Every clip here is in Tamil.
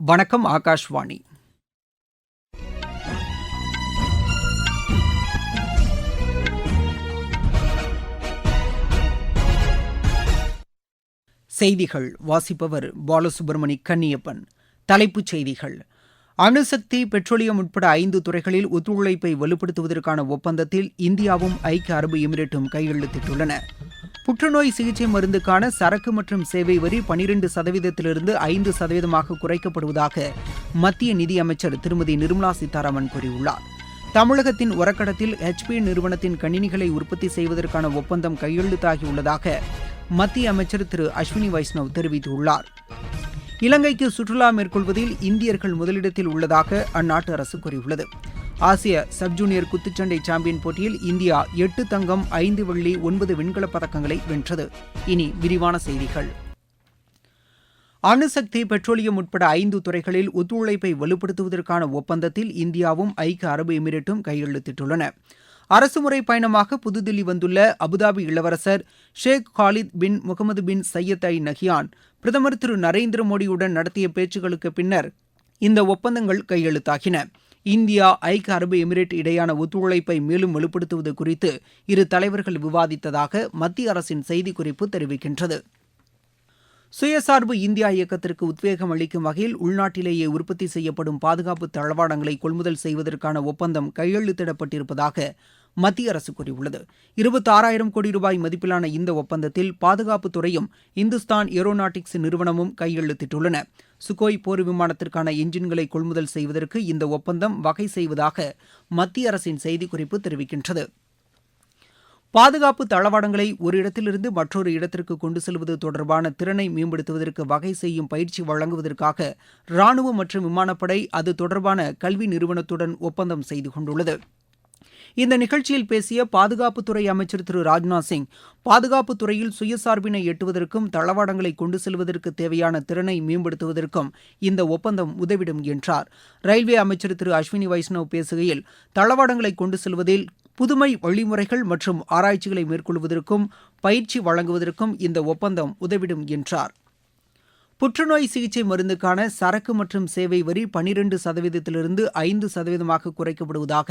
வணக்கம் ஆகாஷ்வாணி. செய்திகள். வாசிப்பவர் பாலசுப்ரமணி கன்னியப்பன். தலைப்புச் செய்திகள். அணுசக்தி பெட்ரோலியம் உட்பட ஐந்து துறைகளில் ஒத்துழைப்பை வலுப்படுத்துவதற்கான ஒப்பந்தத்தில் இந்தியாவும் ஐக்கிய அரபு எமிரேட்டும் கையெழுத்திட்டுள்ளன. புற்றுநோய் சிகிச்சை மருந்துக்கான சரக்கு மற்றும் சேவை வரி பனிரெண்டு சதவீதத்திலிருந்து ஐந்து சதவீதமாக குறைக்கப்படுவதாக மத்திய நிதியமைச்சர் திருமதி நிர்மலா சீதாராமன் கூறியுள்ளார். தமிழகத்தின் உரக்கடத்தில் ஹெச்பி நிறுவனத்தின் கணினிகளை உற்பத்தி செய்வதற்கான ஒப்பந்தம் கையெழுத்தாகியுள்ளதாக மத்திய அமைச்சர் திரு அஸ்வினி வைஷ்ணவ் தெரிவித்துள்ளார். இலங்கைக்கு சுற்றுலா மேற்கொள்வதில் இந்தியர்கள் முதலிடத்தில் உள்ளதாக அந்நாட்டு அரசு கூறியுள்ளது. ஆசிய சப் ஜூனியர் குத்துச்சண்டை சாம்பியன் போட்டியில் இந்தியா எட்டு தங்கம் ஐந்து வெள்ளி ஒன்பது வெண்கலப் பதக்கங்களை வென்றது. இனி விரிவான செய்திகள். அணுசக்தி பெட்ரோலியம் உட்பட ஐந்து துறைகளில் ஒத்துழைப்பை வலுப்படுத்துவதற்கான ஒப்பந்தத்தில் இந்தியாவும் ஐக்கிய அரபு எமிரேட்டும் கையெழுத்திட்டுள்ளன. அரசுமுறை பயணமாக புதுதில்லி வந்துள்ள அபுதாபி இளவரசர் Sheikh Khalid bin Mohammed bin Zayed Al Nahyan பிரதமர் திரு நரேந்திர மோடியுடன் நடத்திய பேச்சுக்களுக்கு பின்னர் இந்த ஒப்பந்தங்கள் கையெழுத்தாகின. இந்தியா ஐக்கிய அரபு எமிரேட் இடையான ஒத்துழைப்பை மேலும் வலுப்படுத்துவது குறித்து இரு தலைவர்கள் விவாதித்ததாக மத்திய அரசின் செய்திக்குறிப்பு தெரிவிக்கின்றது. சுயசார்பு இந்தியா இயக்கத்திற்கு உத்வேகம் அளிக்கும் வகையில் உள்நாட்டிலேயே உற்பத்தி செய்யப்படும் பாதுகாப்பு தளவாடங்களை கொள்முதல் செய்வதற்கான ஒப்பந்தம் கையெழுத்திடப்பட்டிருப்பதாக மத்திய அரசு கூறியுள்ளது. இருபத்தாறாயிரம் கோடி ரூபாய் மதிப்பிலான இந்த ஒப்பந்தத்தில் பாதுகாப்புத் துறையும் இந்துஸ்தான் ஏரோநாட்டிக்ஸ் நிறுவனமும் கையெழுத்திட்டுள்ளன. சுகோய் போர் விமானத்திற்கான எஞ்சின்களை கொள்முதல் செய்வதற்கு இந்த ஒப்பந்தம் வகை செய்வதாக மத்திய அரசின் செய்திக்குறிப்பு தெரிவிக்கின்றது. பாதுகாப்பு தளவாடங்களை ஒரு இடத்திலிருந்து மற்றொரு இடத்திற்கு கொண்டு செல்வது தொடர்பான திறனை மேம்படுத்துவதற்கு வகை செய்யும் பயிற்சி வழங்குவதற்காக ராணுவ மற்றும் விமானப்படை அது தொடர்பான கல்வி நிறுவனத்துடன் ஒப்பந்தம் செய்து கொண்டுள்ளது. இந்த நிகழ்ச்சியில் பேசிய பாதுகாப்புத்துறை அமைச்சர் திரு ராஜ்நாத் சிங் பாதுகாப்பு துறையில் சுயசார்பினை எட்டுவதற்கும் தளவாடங்களை கொண்டு செல்வதற்கு தேவையான திறனை மேம்படுத்துவதற்கும் இந்த ஒப்பந்தம் உதவிடும் என்றார். ரயில்வே அமைச்சர் திரு அஸ்வினி வைஷ்ணவ் பேசுகையில் தளவாடங்களை கொண்டு செல்வதில் புதுமை வழிமுறைகள் மற்றும் ஆராய்ச்சிகளை மேற்கொள்வதற்கும் பயிற்சி வழங்குவதற்கும் இந்த ஒப்பந்தம் உதவிடும் என்றார். புற்றுநோய் சிகிச்சை மருந்துக்கான சரக்கு மற்றும் சேவை வரி பனிரெண்டு சதவீதத்திலிருந்து ஐந்து சதவீதமாக குறைக்கப்படுவதாக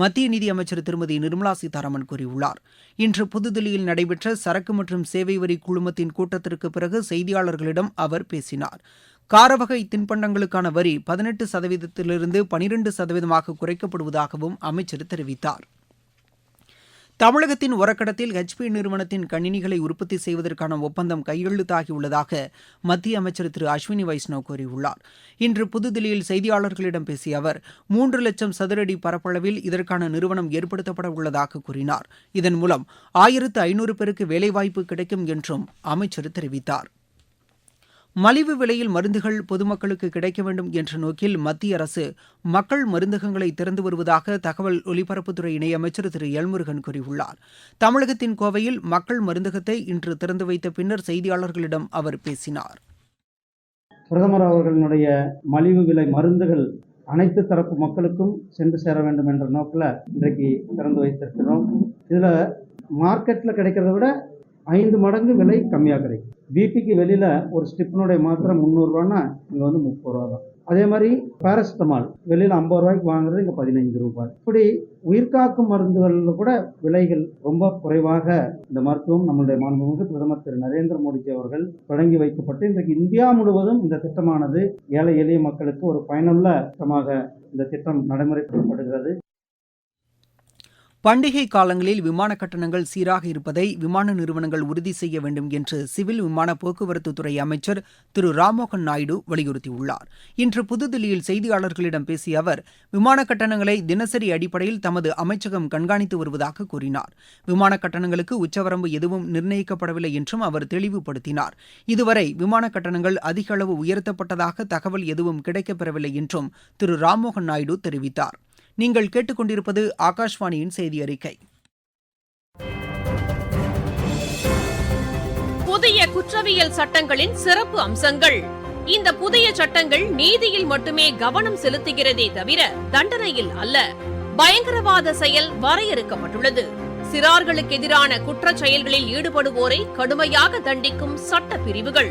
மத்திய நிதியமைச்சர் திருமதி நிர்மலா சீதாராமன் கூறியுள்ளார். இன்று புதுதில்லியில் நடைபெற்ற சரக்கு மற்றும் சேவை வரி குழுமத்தின் கூட்டத்திற்கு பிறகு செய்தியாளர்களிடம் அவர் பேசினார். காரவகை தின்பண்டங்களுக்கான வரி பதினெட்டு சதவீதத்திலிருந்து பனிரெண்டு சதவீதமாக குறைக்கப்படுவதாகவும் அமைச்சர் தெரிவித்தார். தமிழகத்தின் உரக்கடத்தில் ஹெச்பி நிறுவனத்தின் கணினிகளை உற்பத்தி செய்வதற்கான ஒப்பந்தம் கையெழுத்தாகியுள்ளதாக மத்திய அமைச்சர் திரு அஸ்வினி வைஷ்ணவ் கூறியுள்ளார். இன்று புதுதில்லியில் செய்தியாளர்களிடம் பேசிய அவர் மூன்று லட்சம் சதுரடி பரப்பளவில் இதற்கான நிறுவனம் ஏற்படுத்தப்பட உள்ளதாக கூறினார். இதன் மூலம் ஆயிரத்து ஐநூறு பேருக்கு வேலைவாய்ப்பு கிடைக்கும் என்றும் அமைச்சர் தெரிவித்தார். மலிவு விலையில் மருந்துகள் பொதுமக்களுக்கு கிடைக்க வேண்டும் என்ற நோக்கில் மத்திய அரசு மக்கள் மருந்தகங்களை திறந்து வருவதாக தகவல் ஒலிபரப்புத்துறை இணையமைச்சர் திரு. எல்முருகன் கூறியுள்ளார். தமிழகத்தின் கோவையில் மக்கள் மருந்தகத்தை இன்று திறந்து வைத்த பின்னர் செய்தியாளர்களிடம் அவர் பேசினார். பிரதமர் அவர்களினுடைய மலிவு விலை மருந்துகள் அனைத்து தரப்பு மக்களுக்கும் சென்று சேர வேண்டும் என்ற நோக்கில் இன்றைக்கு திறந்து வைத்திருக்கிறோம். இதில் மார்க்கெட்டில் கிடைக்கிறத விட ஐந்து மடங்கு விலை கம்மியாக கிடைக்கும். பிபிக்கு வெளியில் ஒரு ஸ்டிப்பினுடைய மாத்திரை முந்நூறுரூவான்னா இங்கே வந்து முப்பது ரூபா தான் அதே மாதிரி பேரசிட்டமால் வெளியில் ஐம்பது ரூபாய்க்கு வாங்குறது இங்கே பதினைஞ்சு ரூபாய். இப்படி உயிர்காக்கும் மருந்துகளில் கூட விலைகள் ரொம்ப குறைவாக இந்த மருத்துவம் நம்மளுடைய மாண்புமிகு பிரதமர் திரு நரேந்திர மோடிஜி அவர்கள் தொடங்கி வைக்கப்பட்டு இன்றைக்கு இந்தியா முழுவதும் இந்த திட்டமானது ஏழை எளிய மக்களுக்கு ஒரு பயனுள்ள திட்டமாக இந்த திட்டம் நடைமுறைப்படுத்தப்படுகிறது. பண்டிகை காலங்களில் விமான கட்டணங்கள் சீராக இருப்பதை விமான நிறுவனங்கள் உறுதி செய்ய வேண்டும் என்று சிவில் விமான போக்குவரத்துத்துறை அமைச்சர் திரு ராம்மோகன் நாயுடு வலியுறுத்தியுள்ளார். இன்று புதுதில்லியில் செய்தியாளர்களிடம் பேசிய அவர் விமான கட்டணங்களை தினசரி அடிப்படையில் தமது அமைச்சகம் கண்காணித்து வருவதாக கூறினார். விமான கட்டணங்களுக்கு உச்சவரம்பு எதுவும் நிர்ணயிக்கப்படவில்லை என்றும் அவர் தெளிவுபடுத்தினார். இதுவரை விமான கட்டணங்கள் அதிக அளவு உயர்த்தப்பட்டதாக தகவல் எதுவும் கிடைக்கப்பெறவில்லை என்றும் திரு ராம்மோகன் நாயுடு தெரிவித்தார். நீங்கள் கேட்டுக்கொண்டிருப்பது ஆகாஷ்வாணியின் செய்தி அறிக்கை. புதிய குற்றவியல் சட்டங்களின் சிறப்பு அம்சங்கள். இந்த புதிய சட்டங்கள் நீதியில் மட்டுமே கவனம் செலுத்துகிறதே தவிர தண்டனையில் அல்ல. பயங்கரவாத செயல் வரையறுக்கப்பட்டுள்ளது. சிறார்களுக்கு எதிரான குற்ற செயல்களில் ஈடுபடுவோரை கடுமையாக தண்டிக்கும் சட்ட பிரிவுகள்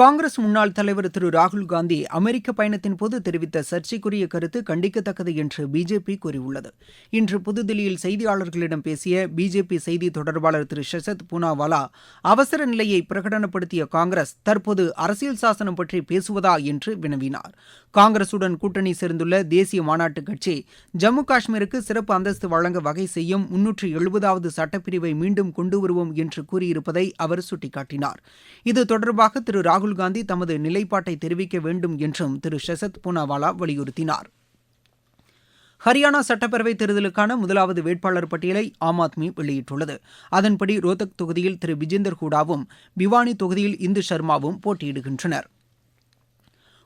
காங்கிரஸ் முன்னாள் தலைவர் திரு ராகுல் காந்தி அமெரிக்க பயணத்தின் போது தெரிவித்த சர்ச்சைக்குரிய கருத்து கண்டிக்கத்தக்கது என்று பிஜேபி கூறியுள்ளது. இன்று புதுதில்லியில் செய்தியாளர்களிடம் பேசிய பிஜேபி செய்தி தொடர்பாளர் திரு ஷசத் பூனாவாலா அவசர நிலையை பிரகடனப்படுத்திய காங்கிரஸ் தற்போது அரசியல் சாசனம் பற்றி பேசுவதா என்று வினவினார். காங்கிரசுடன் கூட்டணி சேர்ந்துள்ள தேசிய மாநாட்டு கட்சி ஜம்மு காஷ்மீருக்கு சிறப்பு அந்தஸ்து வழங்க வகை செய்யும் முன்னூற்று எழுபதாவது சட்டப்பிரிவை மீண்டும் கொண்டு வருவோம் என்று கூறியிருப்பதை அவர் சுட்டிக்காட்டினார். இது தொடர்பாக திரு ராகுல் காந்தி தமது நிலைப்பாட்டை தெரிவிக்க வேண்டும் என்றும் திரு ஷசத் பூனாவாலா வலியுறுத்தினார். ஹரியானா சட்டப்பேரவை தேர்தலுக்கான முதலாவது வேட்பாளர் பட்டியலை ஆம் ஆத்மி வெளியிட்டுள்ளது. அதன்படி ரோத்தக் தொகுதியில் திரு விஜேந்தர் ஹூடாவும் பிவானி தொகுதியில் இந்து சர்மாவும் போட்டியிடுகின்றனர்.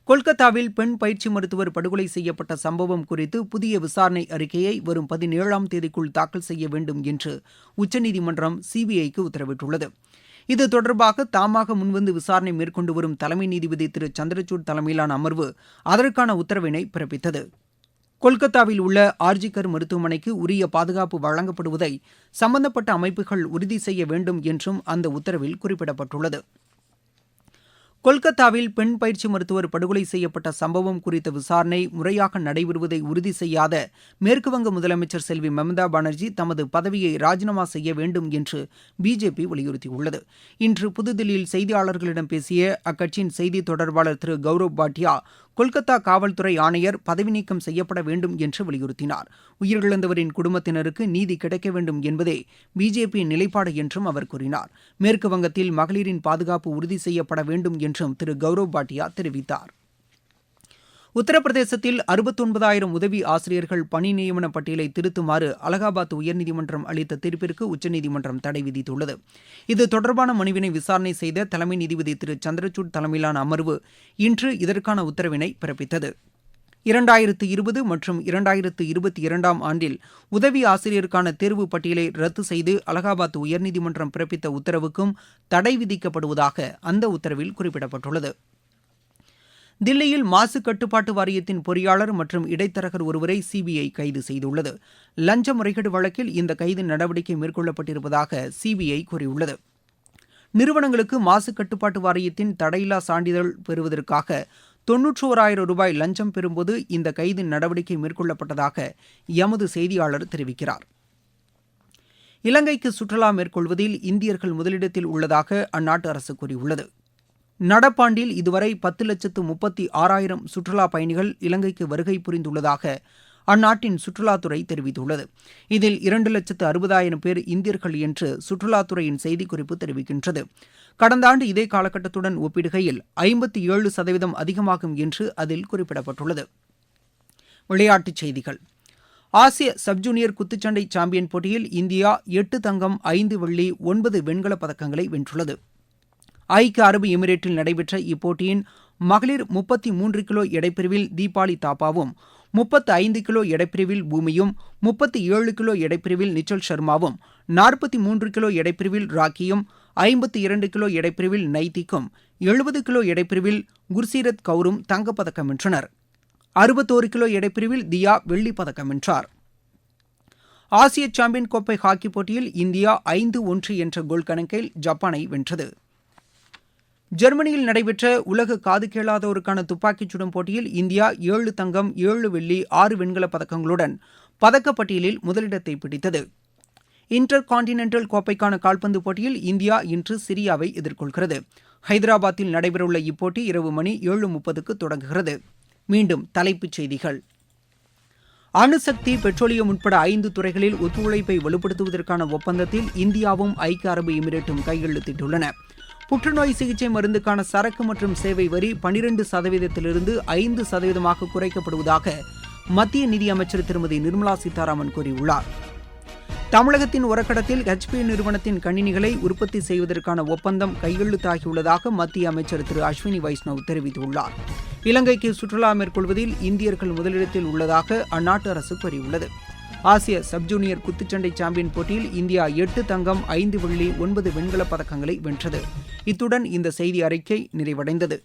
கொல்கத்தாவில் பெண் பயிற்சி மருத்துவர் படுகொலை செய்யப்பட்ட சம்பவம் குறித்து புதிய விசாரணை அறிக்கையை வரும் பதினேழாம் தேதிக்குள் தாக்கல் செய்ய வேண்டும் என்று உச்சநீதிமன்றம் சிபிஐக்கு உத்தரவிட்டுள்ளது. இது தொடர்பாக தாமாக முன்வந்து விசாரணை மேற்கொண்டு வரும் தலைமை நீதிபதி திரு. சந்திரசூட் தலைமையிலான அமர்வு அதற்கான உத்தரவினை பிறப்பித்தது. கொல்கத்தாவில் உள்ள ஆர்ஜிகர் மருத்துவமனைக்கு உரிய பாதுகாப்பு வழங்கப்படுவதை சம்பந்தப்பட்ட அமைப்புகள் உறுதி செய்ய வேண்டும் என்றும் அந்த உத்தரவில் குறிப்பிடப்பட்டுள்ளது. கொல்கத்தாவில் பெண் பயிற்சி மருத்துவர் படுகொலை செய்யப்பட்ட சம்பவம் குறித்த விசாரணை முறையாக நடைபெறுவதை உறுதி செய்யாத மேற்குவங்க முதலமைச்சர் செல்வி மம்தா பானர்ஜி தமது பதவியை ராஜினாமா செய்ய வேண்டும் என்று பிஜேபி வலியுறுத்தியுள்ளது. இன்று புதுதில்லியில் செய்தியாளர்களிடம் பேசிய அக்கட்சியின் செய்தி தொடர்பாளர் திரு கௌரவ் பாட்டியா கொல்கத்தா காவல்துறை ஆணையர் பதவி நீக்கம் செய்யப்பட வேண்டும் என்று வலியுறுத்தினார். உயிரிழந்தவரின் குடும்பத்தினருக்கு நீதி கிடைக்க வேண்டும் என்பதே பிஜேபி நிலைப்பாடு என்றும் அவர் கூறினார். மேற்கு வங்கத்தில் மகளிரின் பாதுகாப்பு உறுதி செய்யப்பட வேண்டும் என்றும் திரு கௌரவ் பாட்டியா தெரிவித்தார். உத்தரப்பிரதேசத்தில் அறுபத்தொன்பதாயிரம் உதவி ஆசிரியர்கள் பணி நியமன பட்டியலை திருத்துமாறு அலகாபாத் உயர்நீதிமன்றம் அளித்த தீர்ப்பிற்கு உச்சநீதிமன்றம் தடை விதித்துள்ளது. இது தொடர்பான மனுவினை விசாரணை செய்த தலைமை நீதிபதி திரு. சந்திரசூட் தலைமையிலான அமர்வு இன்று இதற்கான உத்தரவினை பிறப்பித்தது. இரண்டாயிரத்து இருபது மற்றும் இரண்டாயிரத்து இருபத்தி இரண்டாம் ஆண்டில் உதவி ஆசிரியருக்கான தேர்வு பட்டியலை ரத்து செய்து அலகாபாத் உயர்நீதிமன்றம் பிறப்பித்த உத்தரவுக்கும் தடை விதிக்கப்படுவதாக அந்த உத்தரவில் குறிப்பிடப்பட்டுள்ளது. தில்லியில் மாசு கட்டுப்பாட்டு வாரியத்தின் பொறியாளர் மற்றும் இடைத்தரகர் ஒருவரை சிபிஐ கைது செய்துள்ளது. லஞ்ச முறைகேடு வழக்கில் இந்த கைது நடவடிக்கை மேற்கொள்ளப்பட்டிருப்பதாக சிபிஐ கூறியுள்ளது. நிறுவனங்களுக்கு மாசு கட்டுப்பாட்டு வாரியத்தின் தடையில்லா சான்றிதழ் பெறுவதற்காக தொன்னூற்றோராயிரம் ரூபாய் லஞ்சம் பெறும்போது இந்த கைது நடவடிக்கை மேற்கொள்ளப்பட்டதாக எமது செய்தியாளர் தெரிவிக்கிறார். இலங்கைக்கு சுற்றுலா மேற்கொள்வதில் இந்தியர்கள் முதலிடத்தில் உள்ளதாக அந்நாட்டு அரசு கூறியுள்ளது. நடப்பாண்டில் இதுவரை பத்து லட்சத்து முப்பத்தி ஆறாயிரம் சுற்றுலா பயணிகள் இலங்கைக்கு வருகை புரிந்துள்ளதாக அந்நாட்டின் சுற்றுலாத்துறை தெரிவித்துள்ளது. இதில் இரண்டு லட்சத்து அறுபதாயிரம் பேர் இந்தியர்கள் என்று சுற்றுலாத்துறையின் செய்திக்குறிப்பு தெரிவிக்கின்றது. கடந்த ஆண்டு இதே காலகட்டத்துடன் ஒப்பிடுகையில் ஐம்பத்தி ஏழு சதவீதம் அதிகமாகும் என்று அதில் குறிப்பிடப்பட்டுள்ளது. விளையாட்டுச் செய்திகள். ஆசிய சப் ஜூனியர் குத்துச்சண்டை சாம்பியன் போட்டியில் இந்தியா எட்டு தங்கம் ஐந்து வெள்ளி ஒன்பது வெண்கலப் பதக்கங்களை வென்றுள்ளது. ஐக்கிய அரபு எமிரேட்டில் நடைபெற்ற இப்போட்டியின் மகளிர் முப்பத்தி மூன்று கிலோ எடைப்பிரிவில் தீபாலி தாப்பாவும் முப்பத்து ஐந்து கிலோ எடைப்பிரிவில் பூமியும் முப்பத்தி ஏழு கிலோ எடைப்பிரிவில் நிச்சல் சர்மாவும் நாற்பத்தி மூன்று கிலோ எடைப்பிரிவில் ராக்கியும் ஐம்பத்தி இரண்டு கிலோ எடைப்பிரிவில் நைத்திக்கும் எழுபது கிலோ எடைப்பிரிவில் குர்சீரத் கவுரும் தங்கப்பதக்கம் வென்றனர். அறுபத்தோரு கிலோ எடைப்பிரிவில் தியா வெள்ளிப் பதக்கம் வென்றார். ஆசிய சாம்பியன் கோப்பை ஹாக்கி போட்டியில் இந்தியா ஐந்து ஒன்று என்ற கோல் கணக்கில் ஜப்பானை வென்றது. ஜெர்மனியில் நடைபெற்ற உலக காது கேளாதோருக்கான துப்பாக்கிச் சுடும் போட்டியில் இந்தியா ஏழு தங்கம் ஏழு வெள்ளி ஆறு வெண்கலப் பதக்கங்களுடன் பதக்கப்பட்டியலில் முதலிடத்தை பிடித்தது. இன்டர் கான்டினென்டல் கோப்பைக்கான கால்பந்து போட்டியில் இந்தியா இன்று சிரியாவை எதிர்கொள்கிறது. ஹைதராபாத்தில் நடைபெறவுள்ள இப்போட்டி இரவு மணி ஏழு முப்பதுக்கு தொடங்குகிறது. மீண்டும் தலைப்புச் செய்திகள். அணுசக்தி பெட்ரோலியம் உட்பட ஐந்து துறைகளில் ஒத்துழைப்பை வலுப்படுத்துவதற்கான ஒப்பந்தத்தில் இந்தியாவும் ஐக்கிய அரபு எமிரேட்டும் கையெழுத்திட்டுள்ளன. புற்றுநோய் சிகிச்சை மருந்துக்கான சரக்கு மற்றும் சேவை வரி பனிரெண்டு சதவீதத்திலிருந்து ஐந்து சதவீதமாக குறைக்கப்படுவதாக மத்திய நிதியமைச்சர் திருமதி நிர்மலா சீதாராமன் கூறியுள்ளார். தமிழகத்தின் உரக்கடத்தில் ஹெச்பி நிறுவனத்தின் கணினிகளை உற்பத்தி செய்வதற்கான ஒப்பந்தம் கையெழுத்தாகியுள்ளதாக மத்திய அமைச்சர் திரு அஸ்வினி வைஷ்ணவ் தெரிவித்துள்ளார். இலங்கைக்கு சுற்றுலா மேற்கொள்வதில் இந்தியர்கள் முதலிடத்தில் உள்ளதாக அந்நாட்டு அரசு கூறியுள்ளது. ஆசிய சப் ஜூனியர் குத்துச்சண்டை சாம்பியன் போட்டியில் இந்தியா எட்டு தங்கம் ஐந்து வெள்ளி ஒன்பது வெண்கலப் பதக்கங்களை வென்றது. இத்துடன் இந்த செய்தி அறிக்கை நிறைவடைந்தது.